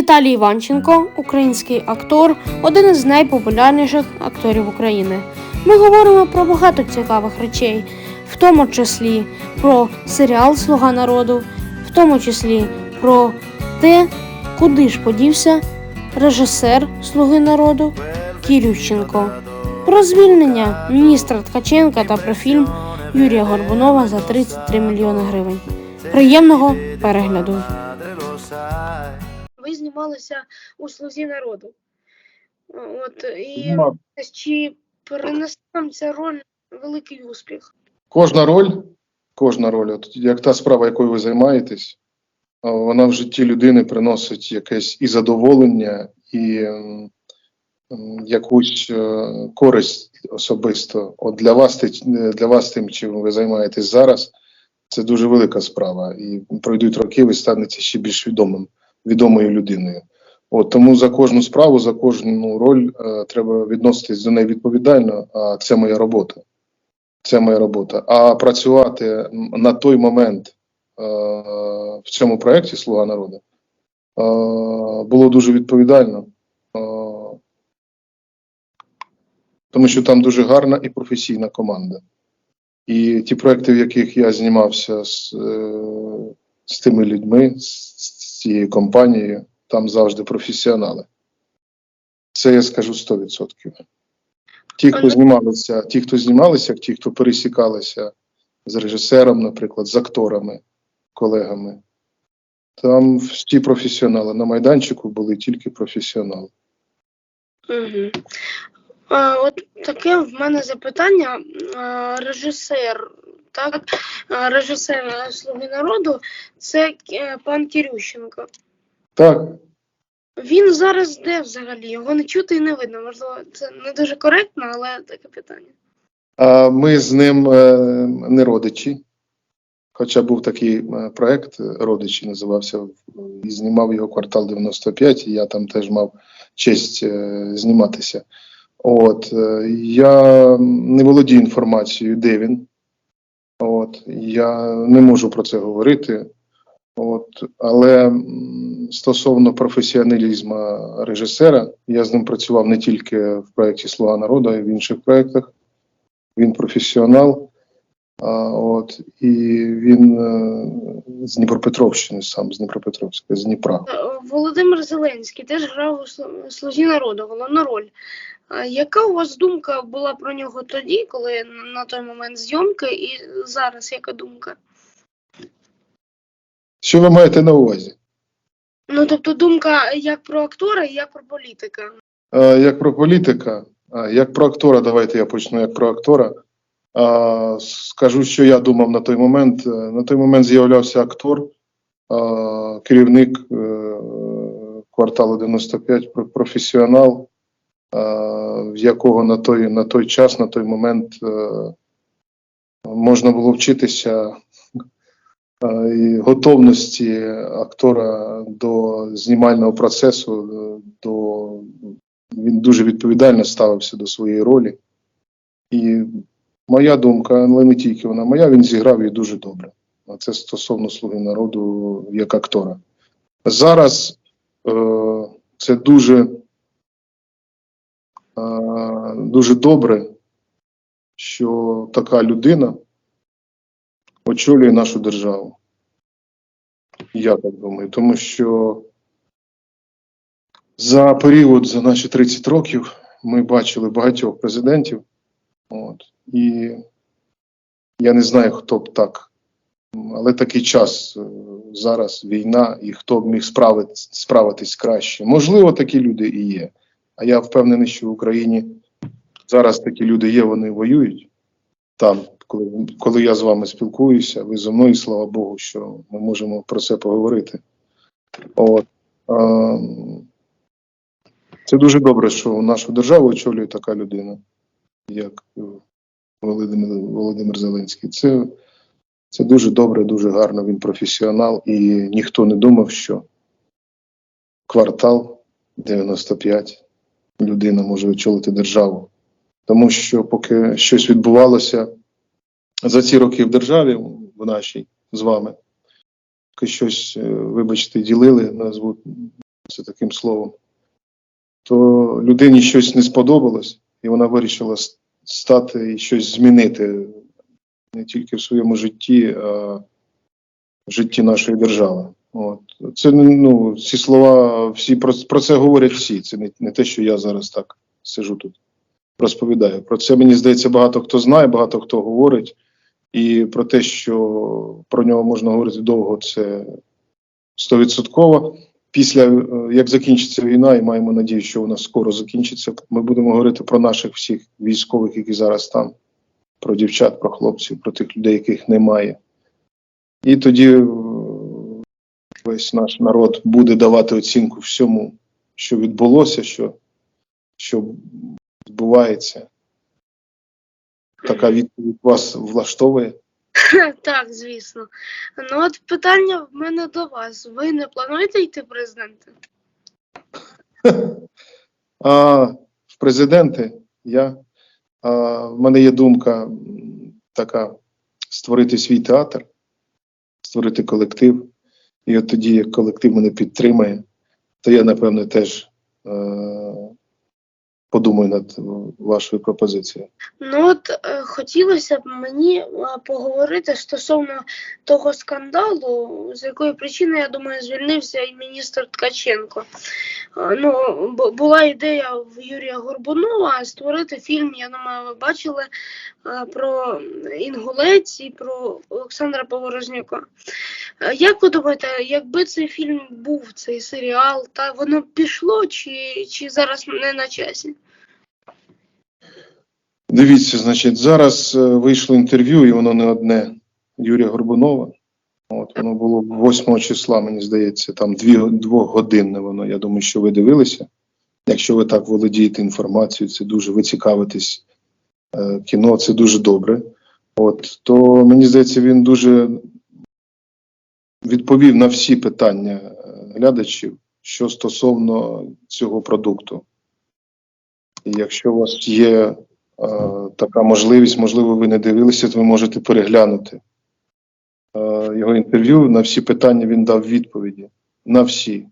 Віталій Іванченко, український актор, один із найпопулярніших акторів України. Ми говоримо про багато цікавих речей, в тому числі про серіал Слуга народу, в тому числі про те, куди ж подівся режисер Слуги народу Кірющенко, про звільнення міністра Ткаченка та про фільм Юрія Горбунова за 33 мільйони гривень. Приємного перегляду! Ви знімалися у слузі народу. От і Знімав. чи принесе вам ця роль великий успіх? Кожна роль, кожна роль, от як та справа, якою ви займаєтесь, вона в житті людини приносить якесь і задоволення, і якусь е, користь особисто. От для вас, для вас тим, чим ви займаєтесь зараз, це дуже велика справа. І пройдуть роки, ви станете ще більш відомим, відомою людиною. От тому за кожну справу, за кожну роль е, треба відноситись до неї відповідально, а це моя робота. Це моя робота. А працювати на той момент е, в цьому проєкті Слуга народу е, було дуже відповідально, е, тому що там дуже гарна і професійна команда. І ті проекти, в яких я знімався з, е, з тими людьми, з, цією компанією, там завжди професіонали. Це я скажу 100%. Ті, хто знімалися, ті, хто знімалися, ті, хто пересікалися з режисером, наприклад, з акторами, колегами, там всі професіонали. На майданчику були тільки професіонали. Угу. А, от таке в мене запитання. А, режисер, так, режисер Слуги народу це е, пан Кірющенко. Так, Він зараз де взагалі? Його не чути і не видно. Можливо, це не дуже коректно, але таке питання. а ми з ним е, не родичі. Хоча був такий е, проект родичі, називався і знімав його квартал 95, і я там теж мав честь зніматися. От я не володію інформацією, де він. От я не можу про це говорити. От, але стосовно професіоналізму режисера, я з ним працював не тільки в проєкті Слуга народу, а й в інших проєктах. Він професіонал. А, от, і він е, з Дніпропетровщини, сам з Дніпропетровська, з Дніпра. Е, Володимир Зеленський теж грав у «Слу- Слузі народу головну роль. Яка у вас думка була про нього тоді, коли на той момент зйомки, і зараз яка думка? Що ви маєте на увазі? Ну тобто думка як про актора, і як про політика. Як про політика, як про актора, давайте я почну як про актора. Скажу, що я думав на той момент. Е, На той момент з'являвся актор, керівник е, кварталу 95, професіонал, якого на той, на той час, на той момент е, можна було вчитися е, і готовності актора до знімального процесу, е, до він дуже відповідально ставився до своєї ролі. І моя думка, але не тільки вона моя, він зіграв її дуже добре. А це стосовно слуги народу як актора. Зараз е, це дуже, е, дуже добре, що така людина очолює нашу державу. Я так думаю, тому що за період, за наші 30 років, ми бачили багатьох президентів. От, і я не знаю, хто б так. Але такий час е, зараз війна, і хто б міг справити, справитись краще. Можливо, такі люди і є. А я впевнений, що в Україні зараз такі люди є, вони воюють там, коли, я з вами спілкуюся, ви зі мною, слава Богу, що ми можемо про це поговорити. От. це дуже добре, що нашу державу очолює така людина, як Володимир, Володимир Зеленський. Це, це дуже добре, дуже гарно. Він професіонал, і ніхто не думав, що квартал 95 людина може очолити державу. Тому що поки щось відбувалося за ці роки в державі, в нашій з вами, поки щось, е, вибачте, ділили, назву це таким словом, то людині щось не сподобалось, і вона вирішила стати і щось змінити не тільки в своєму житті, а в житті нашої держави. От. Це ну, ці слова, всі про, про це говорять всі. Це не, не те, що я зараз так сижу тут, розповідаю. Про це мені здається, багато хто знає, багато хто говорить. І про те, що про нього можна говорити довго, це стовідсотково. Після е, як закінчиться війна, і маємо надію, що вона скоро закінчиться. Ми будемо говорити про наших всіх військових, які зараз там, про дівчат, про хлопців, про тих людей, яких немає. І тоді весь наш народ буде давати оцінку всьому, що відбулося, що, що відбувається. Така відповідь вас влаштовує. Так, звісно. Ну от питання в мене до вас. Ви не плануєте йти президентом? А в президенти я а, в мене є думка така: створити свій театр, створити колектив. І от тоді, як колектив мене підтримає, то я напевно теж е, подумаю над вашою пропозицією. Ну от е, хотілося б мені поговорити стосовно того скандалу, з якої причини, я думаю, звільнився і міністр Ткаченко. Ну, бу- була ідея в Юрія Горбунова створити фільм, я думаю, ви бачили про Інгулець і про Олександра Поворожнюка. Е, Як ви думаєте, якби цей фільм був, цей серіал, та воно пішло чи, чи зараз не на часі? Дивіться, значить, зараз е, вийшло інтерв'ю, і воно не одне Юрія Горбунова. От воно було 8 числа, мені здається, там двохгодинне воно. Я думаю, що ви дивилися. Якщо ви так володієте інформацією, це дуже ви цікавитесь е, кіно, це дуже добре. От то мені здається, він дуже відповів на всі питання е, глядачів, що стосовно цього продукту. І якщо у вас є така можливість, можливо, ви не дивилися, то ви можете переглянути е, його інтерв'ю. На всі питання він дав відповіді. На всі.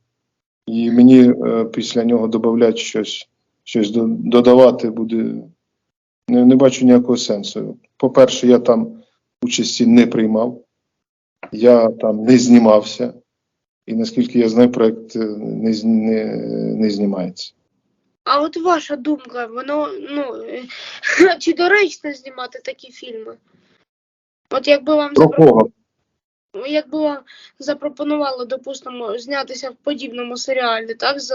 І мені е, після нього додати щось, щось додавати буде. Не, не бачу ніякого сенсу. По-перше, я там участі не приймав, я там не знімався, і наскільки я знаю, проект е, не, не, не знімається. А от ваша думка, воно ну е, чи доречно знімати такі фільми? От якби вам Про кого? якби вам запропонували, допустимо, знятися в подібному серіалі, так за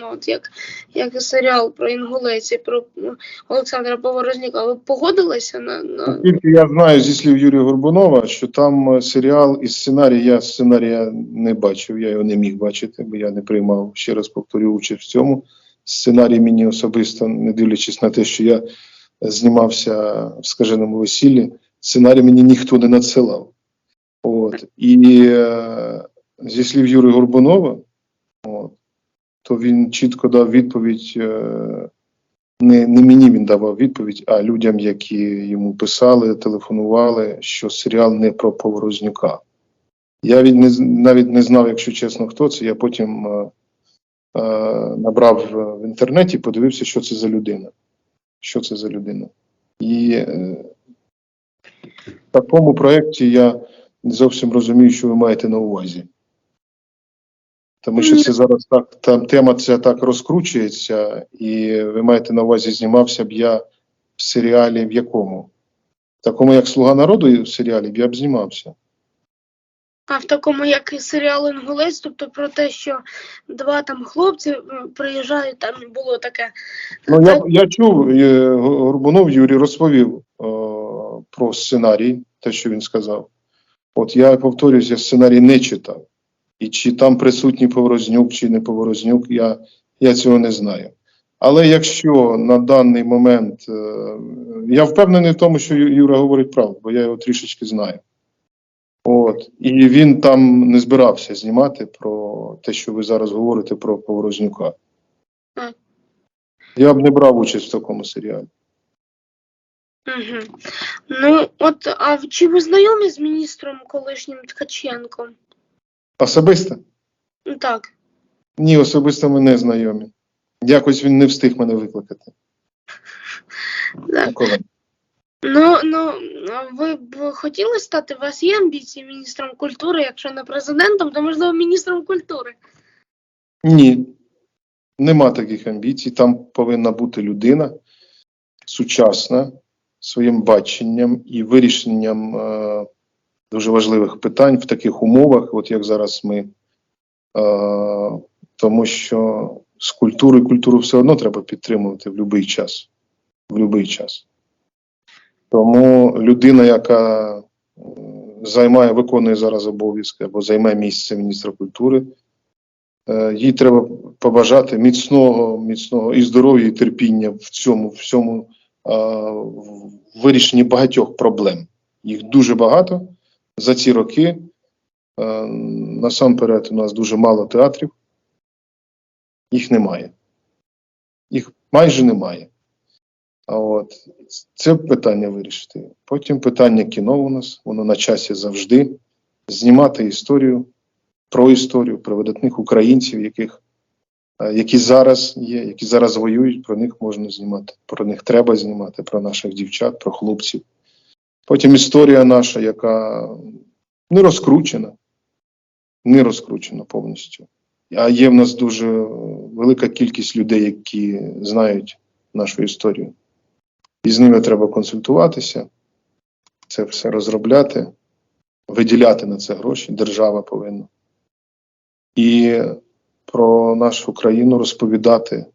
ну, от як, як серіал про інгулець і про ну, Олександра Поворозняка, ви погодилися на, на... Наскільки я знаю зі слів Юрія Горбунова, що там е, серіал і сценарій, я сценарія не бачив, я його не міг бачити, бо я не приймав, ще раз повторю, участь в цьому. Сценарій мені особисто, не дивлячись на те, що я знімався в скаженому весіллі, сценарій мені ніхто не надсилав. От. І е, зі слів Юрія Горбунова, от, то він чітко дав відповідь. Е, не, не мені він давав відповідь, а людям, які йому писали, телефонували, що серіал не про Поворознюка. Я навіть не знав, якщо чесно, хто це. Я потім е, набрав е, в інтернеті, подивився, що це за людина. Що це за людина. І е, в такому проєкті я не зовсім розумію, що ви маєте на увазі. Тому що це зараз так, там тема ця так розкручується, і ви маєте на увазі, знімався б я в серіалі в якому? В такому, як Слуга народу в серіалі б я б знімався. А в такому, як серіал Інгулець, тобто про те, що два там хлопці приїжджають, там було таке. Ну, я, я чув, е, Горбунов Юрій розповів е, про сценарій, те, що він сказав. От я повторюсь, я сценарій не читав. І чи там присутній Поворознюк, чи не Поворознюк, я, я цього не знаю. Але якщо на даний момент е, я впевнений в тому, що Юра говорить правду, бо я його трішечки знаю. От, і він там не збирався знімати про те, що ви зараз говорите про Поворознюка. Так. Я б не брав участь в такому серіалі. Угу. Ну, от, а чи ви знайомі з міністром колишнім Ткаченком? Особисто? Ну, Так. Ні, особисто ми не знайомі. Якось він не встиг мене викликати. Да. Микола. Ну, ну, ви б хотіли стати, у вас є амбіції міністром культури, якщо не президентом, то можливо міністром культури. Ні, нема таких амбіцій. Там повинна бути людина сучасна своїм баченням і вирішенням е, дуже важливих питань в таких умовах, от як зараз ми. Е, тому що з культурою культуру все одно треба підтримувати в будь-який час. В будь-який час. Тому людина, яка е, займає, виконує зараз обов'язки або займає місце міністра культури, Е, їй треба побажати міцного, міцного і здоров'я, і терпіння в цьому всьому в вирішенні багатьох проблем. Їх дуже багато за ці роки. Е, Насамперед, у нас дуже мало театрів. Їх немає. Їх майже немає. А от це питання вирішити. Потім питання кіно у нас, воно на часі завжди. Знімати історію про історію, про видатних українців, яких, е, які зараз є, які зараз воюють, про них можна знімати, про них треба знімати, про наших дівчат, про хлопців. Потім історія наша, яка не розкручена, не розкручена повністю. А є в нас дуже велика кількість людей, які знають нашу історію. І з ними треба консультуватися, це все розробляти, виділяти на це гроші. Держава повинна і про нашу країну розповідати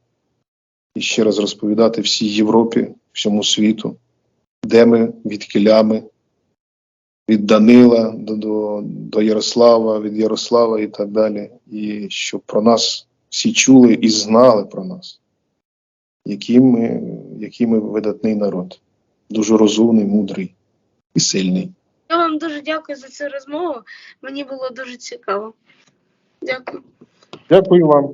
і ще раз розповідати всій Європі, всьому світу, де ми, від кілями, від Данила до, до, до Ярослава, від Ярослава і так далі. І щоб про нас всі чули і знали про нас, який ми, який ми видатний народ, дуже розумний, мудрий і сильний. Я вам дуже дякую за цю розмову. Мені було дуже цікаво. Дякую. Дякую вам.